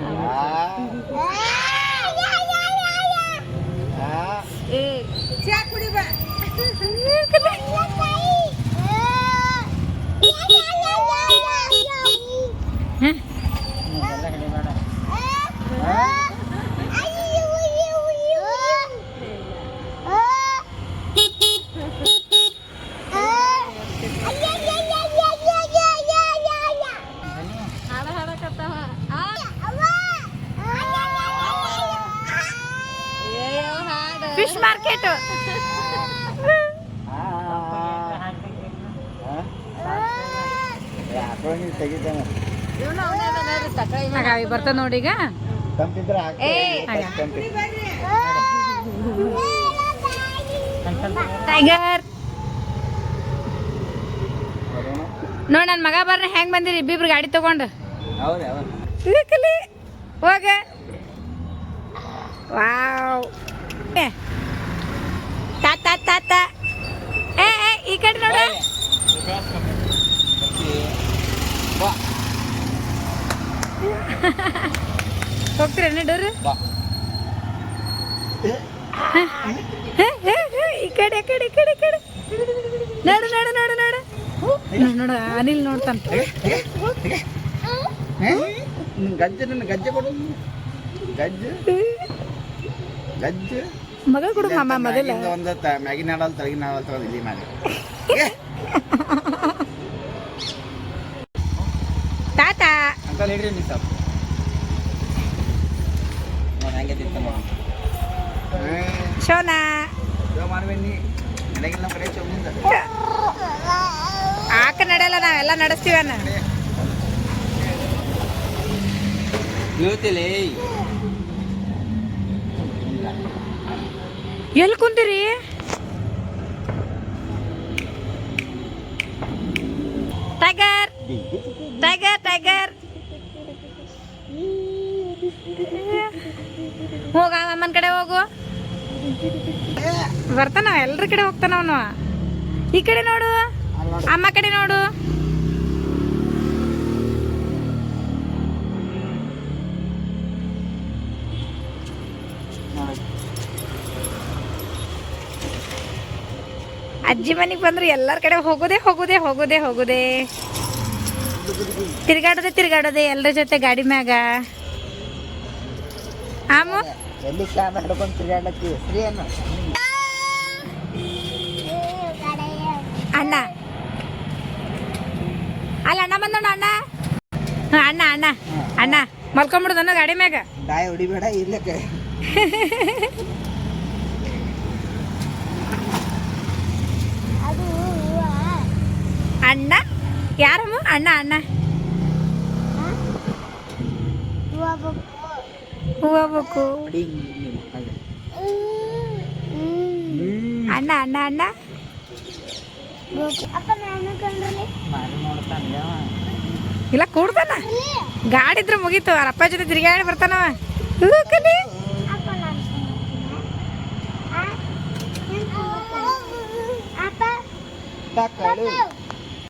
હા ಹಾಗಾಗಿ ಬರ್ತಾವ ನೋಡಿ ಈಗ. ಟೈಗರ್ ನೋಡ್ ನನ್ನ ಮಗ ಬರ್ರಿ ಹೆಂಗ್ ಬಂದಿರಿ? ಇಬ್ಬಿಬ್ರು ಗಾಡಿ ತಗೊಂಡು. ಹೋಗ. ವಾವ್. ಏ, ತಾತ ತಾತ ಏ ಏ, ಈ ಕಡೆ ನೋಡು ಹೋಗ್ತೀರ ನಡೂರು ಬಾ ಈ ಕಡೆ ಈ ಕಡೆ ಈ ಕಡೆ ಈ ಕಡೆ ನೋಡು ನೋಡು ನೋಡು ನೋಡು ನೋಡು ನೋಡು ಅನಿಲ್ ನೋಡ್ತಾನ ನಿನ್ ಗಜ್ಜೆ ನನ್ನ ಗಜ್ಜೆ ಕೊಡು ಗಜ್ಜೆ ಗಜ್ಜೆ ಮಗ ಕೊಡು ಮಾಮ ಮೊದಲ. ಒಂದು ಮ್ಯಾಗಿನ ಆಡಲ್ ತಳಗಿನ ಆಡಲ್ ತಗೊಂಡು ಇಲ್ಲಿ ಮಾಡಿ. ತಾತ. ಅಂತ ಹೇಳ್ರಿ ನೀವು ಸ್ವಲ್ಪ ನಾನು ಹಂಗೆ ತಿಂತಮ್ಮ ಶೋನಾ. ಮಾಡ್ಬೇಡಿ ನನಗಿಲ್ಲ ನಮ್ಮ ಕಡೆ ಚೌಮಿಂದ ಆಕ ನಡೆಯಲ್ಲ ನಾವೆಲ್ಲ ನಡೆಸ್ತೀವನ್ನ ಬೀಳ್ತಿಲ್ಲ ಎಲ್ಲಿ ಕುಂತೀರಿ ಟೈಗರ್ ಟೈಗರ್ ಟೈಗರ್. ಹೋಗ ಅಮ್ಮನ ಕಡೆ ಹೋಗು. ಬರ್ತಾನ ಎಲ್ರ ಕಡೆ ಹೋಗ್ತಾನ ಅವನು ಈ ಕಡೆ ನೋಡು, ಅಮ್ಮ ಕಡೆ ನೋಡು. ಅಜ್ಜಿ ಮನೆಗೆ ಬಂದ್ರೆ ಎಲ್ಲರ ಕಡೆ ಹೋಗೋದೇ ಹೋಗೋದೇ ಹೋಗೋದೇ ಹೋಗೋದೇ. ತಿರ್ಗಾಡೋದೆ ತಿರ್ಗಾಡೋದೆ ಎಲ್ಲರ ಜೊತೆ ಗಾಡಿ ಮ್ಯಾಗ. ಆಮು ಅಣ್ಣ. ಅಲ್ಲ ಅಣ್ಣ ಬಂದೋಣ ಅಣ್ಣ. ಹಾ, ಅಣ್ಣ ಅಣ್ಣ. ಅಣ್ಣ ಮಲ್ಕೊಂಬಿಡುದನ್ನು ಗಾಡಿ ಮ್ಯಾಗ? ಹೊಡಿಬೇಡ ಇರ್ಲಕ್ಕೆ. ಅಣ್ಣ? ಯಾರಮ್ಮ? ಅಣ್ಣ ಅಣ್ಣ. ಹೂವಬೇಕು ಅಣ್ಣ ಅಣ್ಣ ಅಣ್ಣ. ಇಲ್ಲ ಕೂಡ್ತಾನ? ಗಾಡಿ ಇದ್ರೆ ಮುಗೀತು. ಅವ್ರ ಅಪ್ಪ ಜೊತೆ ತಿರುಗಾಡಿ ಬರ್ತಾನವ ಕಲಿ